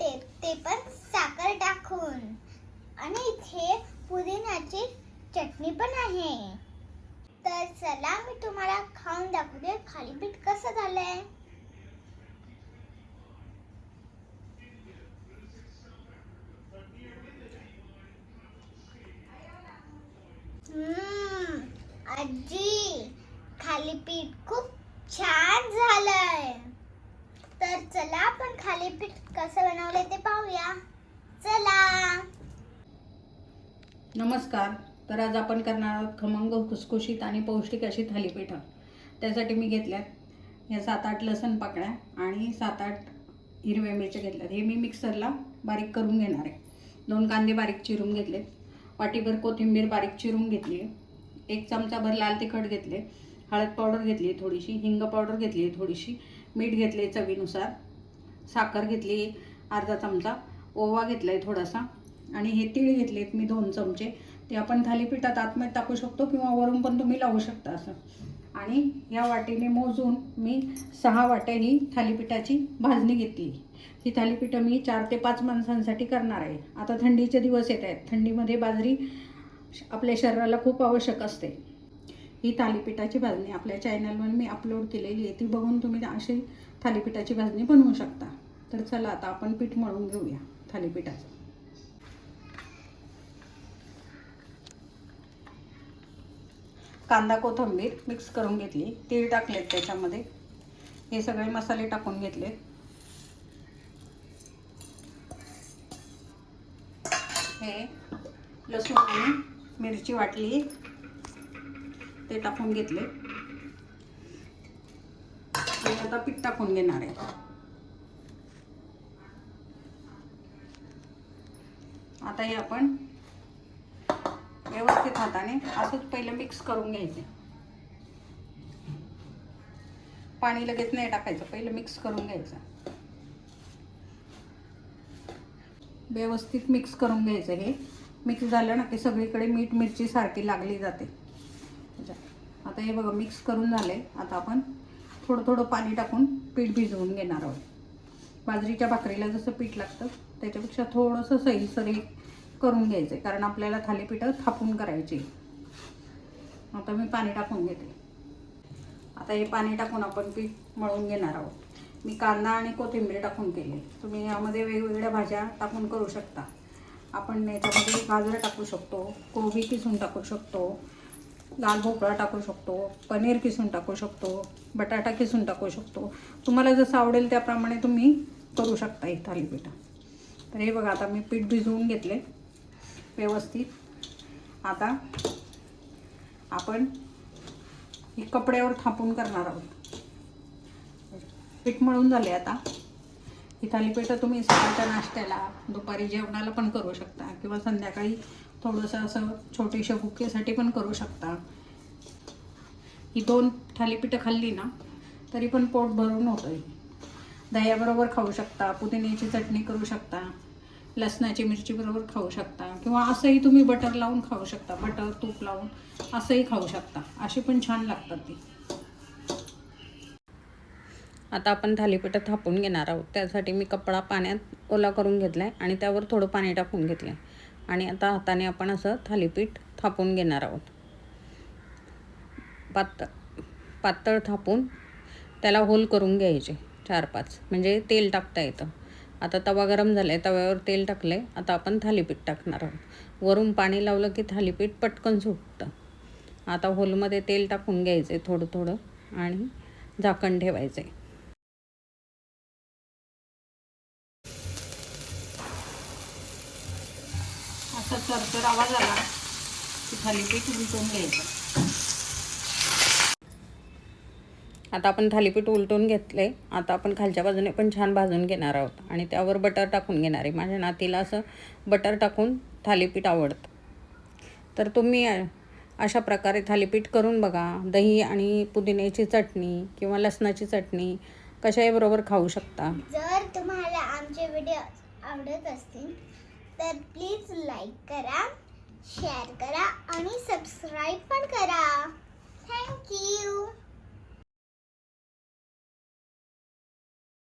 ते ते पण साखर टाकून. आणि इथे पुदिन्याची चटणी पण आहे. तर चला मी तुम्हाला खाऊन दाखवते थालीपीठ कसं झालंय. आजी आजी थालीपीठ खूप छान झालंय. तर चला आपण थालीपीठ कसं बनवले ते पाहूया. चला. नमस्कार. तर आज आपण करणार आहोत खमंग खुसखुशीत आणि पौष्टिक अशी थालीपीठं. त्यासाठी मी घेतल्यात या सात आठ लसण पाकळ्या आणि सात आठ हिरव्या मिरच्या घेतल्यात. हे मी मिक्सरला बारीक करून घेणार आहे. दोन कांदे बारीक चिरून घेतलेत. वाटीभर कोथिंबीर बारीक चिरून घेतली आहे. एक चमचाभर लाल तिखट घेतले. हळद पावडर घेतली आहे थोडीशी. हिंग पावडर घेतली आहे थोडीशी. मीठ घेतले चवीनुसार. साखर घेतली अर्धा चमचा. ओवा घेतला आहे थोडासा. आणि हे तीळ घेतलेत मी दोन चमचे. ते आपण थालीपीठात आतमध्ये टाकू शकतो किंवा वरून पण तुम्ही लावू शकता असं. आणि या वाटीने मोजून मी सहा वाट्या ही थालीपीठाची भाजणी घेतली. ही थालीपीठं मी चार ते पाच माणसांसाठी करणार आहे. आता थंडीचे दिवस येत आहेत. थंडीमध्ये बाजरी आपल्या शरीराला खूप आवश्यक असते. ही थालीपीठाची भाजणी आपल्या चॅनलवर मी अपलोड केलेली आहे. ती बघून तुम्ही अशी थालीपीठाची भाजणी बनवू शकता. तर चला आता आपण पीठ मळून घेऊया थालीपीठाचं. कांदा कोथिंबीर मिक्स करून घेतली. तीळ टाकलेत त्याच्यामध्ये. हे सगळे मसाले टाकून घेतले हे लसूण आणि मिरची वाटली. ते टाकून घेतले. आणि आता पीठ टाकून घेणार आहे. आता हे आपण व्यवस्थित हाताने असंच पहिलं मिक्स करून घ्यायचे. पाणी लगेच नाही टाकायचं पहिलं मिक्स करून घ्यायचं. व्यवस्थित मिक्स करून घ्यायचं हे. मिक्स झालं ना की सगळीकडे मीठ मिरची सारखी लागली जाते. आता हे बघा मिक्स करून झाले आता आपण थोडं थोडं पाणी टाकून पीठ भिजवून घेणार आहोत. बाजरीच्या भाकरीला जसं पीठ लागतं त्याच्यापेक्षा थोडंसं सैलसरी करून घ्यायचं आहे कारण आपल्याला थालीपीठं थापून करायची आता मी पाणी टाकून घेते. आता हे पाणी टाकून आपण पीठ मळून घेणार आहोत. मी कांदा आणि कोथिंबीर टाकून केले. तुम्ही यामध्ये वेगवेगळ्या भाज्या टाकून करू शकता. आपण याच्यामध्ये गाजर टाकू शकतो कोबी किसून टाकू शकतो लाल भोपळा टाकू शकतो पनीर किसून टाकू शकतो बटाटा किसून टाकू शकतो. तुम्हाला जसं आवडेल त्याप्रमाणे तुम्ही करू शकता ही थालीपीठं. तर हे बघा आता मी पीठ भिजवून घेतले व्यवस्थित. आता आपण ही कपड्यावर थापून करणार आहोत. पीठ मळून झाले आता. ही थालीपीठं तुम्ही सकाळच्या नाश्त्याला दुपारी जेवणाला पण करू शकता किंवा संध्याकाळी थोडंसं असं छोटेशा बुकेसाठी पण करू शकता. ही दोन थालीपीठं खाल्ली ना तरी पण पोट भरून होतं दह्याबरोबर खाऊ शकता पुदिन्याची चटणी करू शकता लसणाची मिरची बरोबर खाऊ शकता किंवा असंही तुम्ही बटर लावून खाऊ शकता बटर तूप लावून असंही खाऊ शकता. अशी पण छान लागतात ती. आता आपण थालीपीठं थापून घेणार आहोत. त्यासाठी मी कपडा पाण्यात ओला करून घेतला आहे आणि त्यावर थोडं पाणी टाकून घेतलं आहे आणि आता हाताने आपण असं थालीपीठ थापून घेणार आहोत. पातळ पातळ थापून त्याला होल करून घ्यायचे चार पाच म्हणजे तेल टाकता येतं. आता तवा गरम झाला आहे तव्यावर तेल टाकलं आहे आता आपण थालीपीठ टाकणार आहोत. वरून पाणी लावलं की थालीपीठ पटकन सुटतं. आता होलमध्ये तेल टाकून घ्यायचं आहे थोडं थोडं आणि झाकण ठेवायचं आहे असा चरचर आवाज आला की थालीपीठ उलटून घ्यायचं. आता आपण थालीपीठ उलटून घेतले आता आपण खालच्या बाजूने पण छान भाजून घेणार आहोत. आणि त्यावर बटर टाकून घेणार आहे. माझ्या नातीला असं बटर टाकून थालीपीठ आवडतं. तर तुम्ही अशा प्रकारे थालीपीठ करून बघा. दही आणि पुदिन्याची चटणी किंवा लसणाची चटणी कशाही बरोबर खाऊ शकता. जर तुम्हाला आमचे व्हिडिओ आवडत असतील तर प्लीज लाईक करा शेअर करा आणि सबस्क्राईब पण करा. थँक्यू